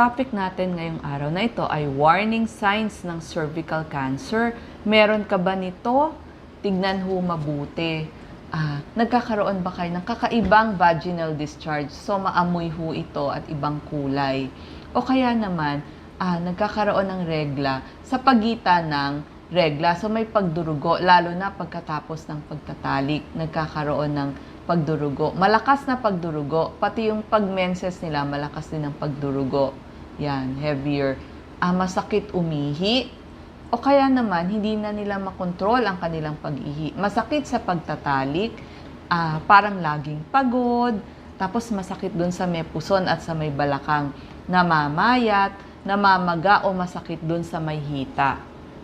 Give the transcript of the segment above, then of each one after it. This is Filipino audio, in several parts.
topic natin ngayong araw na ito ay warning signs ng cervical cancer. Meron ka ba nito? Tignan ho mabuti. Ah, nagkakaroon ba kayo ng kakaibang vaginal discharge? So maamoy ho ito at ibang kulay. O kaya naman, ah, nagkakaroon ng regla sa pagitan ng regla. So may pagdurugo, lalo na pagkatapos ng pagtatalik, nagkakaroon ng pagdurugo. Malakas na pagdurugo, pati yung pagmenses nila, malakas din ang pagdurugo. Yan, heavier. Ah, masakit umihi, o kaya naman, hindi na nila makontrol ang kanilang pag-ihi. Masakit sa pagtatalik, ah, parang laging pagod, tapos masakit dun sa may puson at sa may balakang. Namamayat, namamaga o masakit dun sa may hita.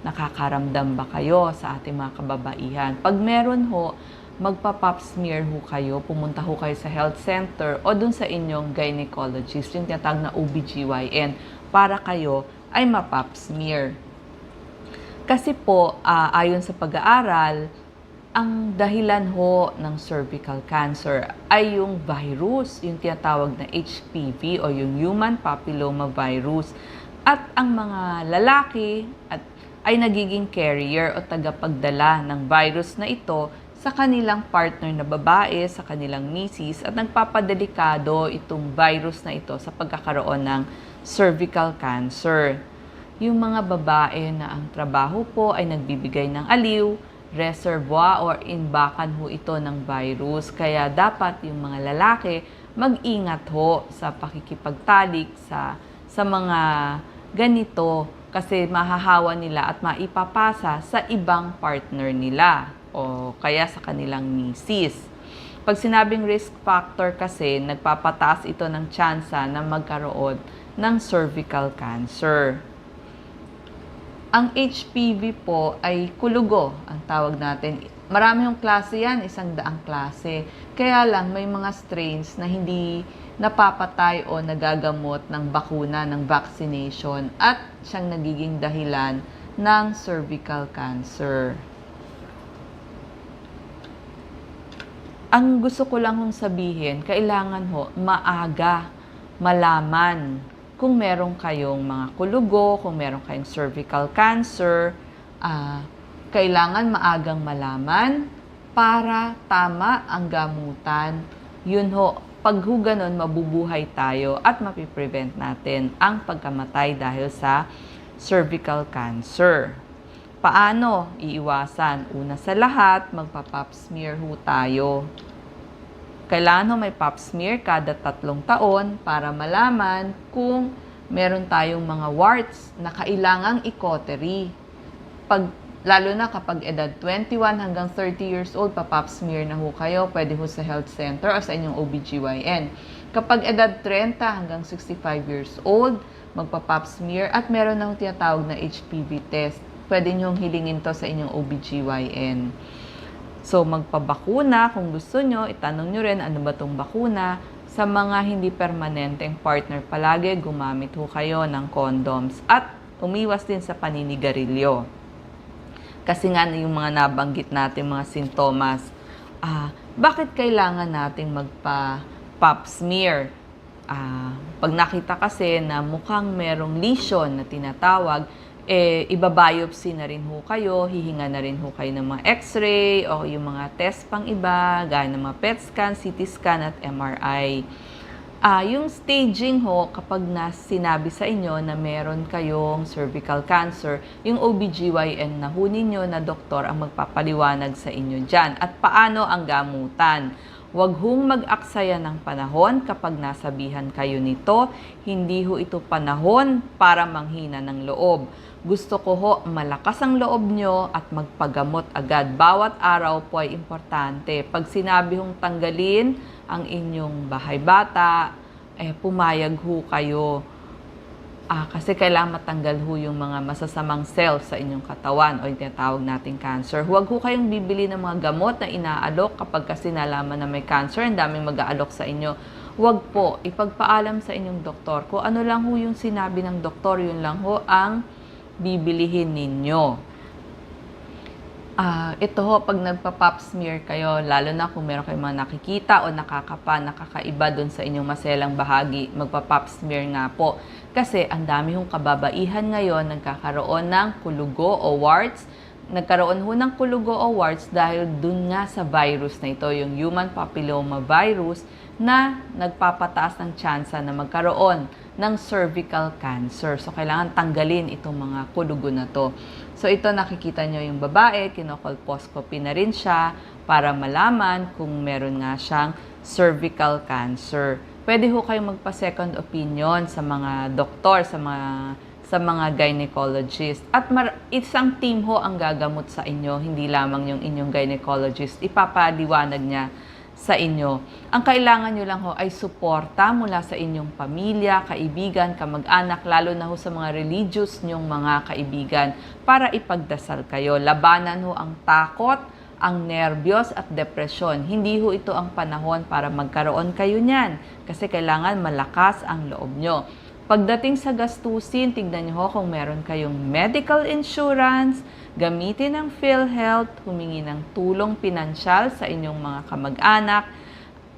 Nakakaramdam ba kayo sa ating mga kababaihan? Pag meron ho, magpa-pap smear ho kayo, pumunta ho kayo sa health center o dun sa inyong gynecologist, yung tinatawag na OBGYN, para kayo ay ma-pap smear. Kasi po, ah, ayon sa pag-aaral, ang dahilan ho ng cervical cancer ay yung virus, yung tinatawag na HPV o yung human papilloma virus. At ang mga lalaki at ay nagiging carrier o tagapagdala ng virus na ito sa kanilang partner na babae, sa kanilang misis at nagpapadelikado itong virus na ito sa pagkakaroon ng cervical cancer yung mga babae na ang trabaho po ay nagbibigay ng aliw, reservoir or imbakan ho ito ng virus. Kaya dapat yung mga lalaki mag-ingat ho sa pakikipagtalik sa, sa mga ganito kasi mahahawa nila at maipapasa sa ibang partner nila o kaya sa kanilang misis. Pag sinabing risk factor kasi, nagpapataas ito ng tsansa na magkaroon ng cervical cancer. Ang HPV po ay kulugo, ang tawag natin. Marami yung klase yan, isang daang klase. Kaya lang may mga strains na hindi napapatay o nagagamot ng bakuna, ng vaccination at siyang nagiging dahilan ng cervical cancer. Ang gusto ko lang hong sabihin, kailangan ho maaga malaman kung meron kayong mga kulugo, kung meron kayong cervical cancer, ah, kailangan maagang malaman para tama ang gamutan. Yun ho, pag ho ganun, mabubuhay tayo at mapiprevent natin ang pagkamatay dahil sa cervical cancer. Paano iiwasan? Una sa lahat, magpa-pap smear ho tayo. Kailangan may pap smear kada tatlong taon para malaman kung meron tayong mga warts na kailangang i-cautery. Pag, lalo na kapag edad 21 hanggang 30 years old, pa-pap smear na ho kayo, pwede ho sa health center o sa inyong OBGYN. Kapag edad 30 hanggang 65 years old, magpa-pap smear at meron na ho tinatawag na HPV test. Pwede nyo hilingin to sa inyong OBGYN. So, magpabakuna kung gusto nyo, itanong nyo rin ano ba tong bakuna. Sa mga hindi permanenteng partner, palagi gumamit ho kayo ng condoms at umiwas din sa paninigarilyo. Kasi nga yung mga nabanggit natin mga sintomas, ah, bakit kailangan nating magpa-pap smear? Ah, pag nakita kasi na mukhang merong lesion na tinatawag, eh, ibabiopsy na rin ho kayo, hihinga na rin ho kayo ng mga x-ray o yung mga test pang iba, gaya ng mga PET scan, CT scan at MRI. Ah, yung staging ho, kapag na sinabi sa inyo na meron kayong cervical cancer, yung OBGYN na ho ninyo na doktor ang magpapaliwanag sa inyo dyan. At paano ang gamutan? Huwag hong mag-aksaya ng panahon kapag nasabihan kayo nito. Hindi ho ito panahon para manghina ng loob. Gusto ko ho malakas ang loob nyo at magpagamot agad. Bawat araw po ay importante. Pag sinabi hong tanggalin ang inyong bahay bata, eh pumayag ho kayo. Ah, kasi kailangan matanggal ho yung mga masasamang cells sa inyong katawan o yung tinatawag nating cancer. Huwag ho kayong bibili ng mga gamot na inaalok kapag kasi nalaman na may cancer, ang daming mag-aalok sa inyo. Huwag po, ipagpaalam sa inyong doktor. Kung ano lang ho yung sinabi ng doktor, yun lang ho ang bibilihin ninyo. Ah, ito ho, pag nagpa-pap smear kayo, lalo na kung meron kayong mga nakikita o nakakapa, nakakaiba doon sa inyong maselang bahagi, magpa-pap smear nga po. Kasi ang dami hong kababaihan ngayon nagkakaroon ng kulugo o warts. Nagkaroon ho ng kulugo o warts dahil dun nga sa virus na ito, yung human papilloma virus na nagpapataas ng tsansa na magkaroon ng cervical cancer. So, kailangan tanggalin itong mga kulugo na to. So, ito nakikita nyo yung babae, kinokolposcopy na rin siya para malaman kung meron nga siyang cervical cancer. Pwede ho kayong magpa-second opinion sa mga doktor, sa mga sa mga gynecologist. At mar- isang team ho ang gagamot sa inyo, hindi lamang yung inyong gynecologist. Ipapaliwanag niya sa inyo. Ang kailangan nyo lang ho ay suporta mula sa inyong pamilya, kaibigan, kamag-anak, lalo na ho sa mga religious nyong mga kaibigan para ipagdasal kayo. Labanan ho ang takot, ang nervyos at depresyon. Hindi ho ito ang panahon para magkaroon kayo niyan kasi kailangan malakas ang loob nyo. Pagdating sa gastusin, tignan nyo ho kung meron kayong medical insurance, gamitin ang PhilHealth, humingi ng tulong pinansyal sa inyong mga kamag-anak,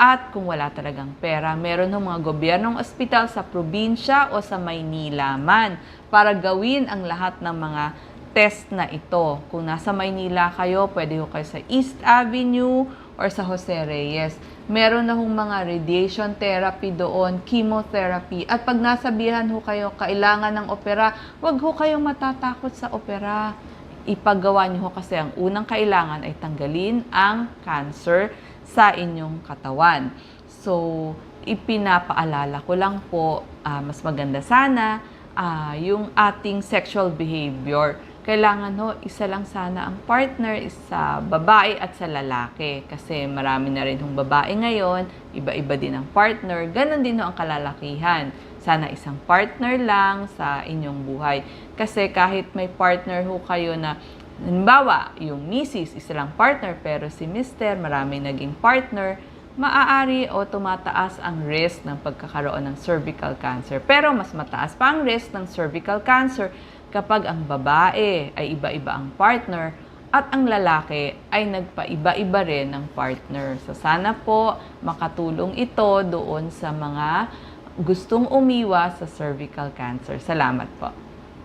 at kung wala talagang pera, meron ng mga gobyernong ospital sa probinsya o sa Maynila man para gawin ang lahat ng mga test na ito. Kung nasa Maynila kayo, pwede ho kayo sa East Avenue or sa Jose Reyes. Meron na hong mga radiation therapy doon, chemotherapy. At pag nasabihan ho kayo, kailangan ng opera, wag ho kayong matatakot sa opera. Ipagawa niyo ho kasi ang unang kailangan ay tanggalin ang cancer sa inyong katawan. So, ipinapaalala ko lang po, ah, mas maganda sana ah, yung ating sexual behavior. Kailangan ho, isa lang sana ang partner, isa babae at sa lalaki. Kasi marami na rin hong babae ngayon, iba-iba din ang partner, ganun din ho ang kalalakihan. Sana isang partner lang sa inyong buhay. Kasi kahit may partner ho kayo na Halimbawa, yung misis, isa lang partner, pero si mister, marami naging partner, maaari o tumataas ang risk ng pagkakaroon ng cervical cancer. Pero mas mataas pa ang risk ng cervical cancer kapag ang babae ay iba-iba ang partner at ang lalaki ay nagpaiba-iba rin ng partner. So sana po makatulong ito doon sa mga gustong umiwas sa cervical cancer. Salamat po.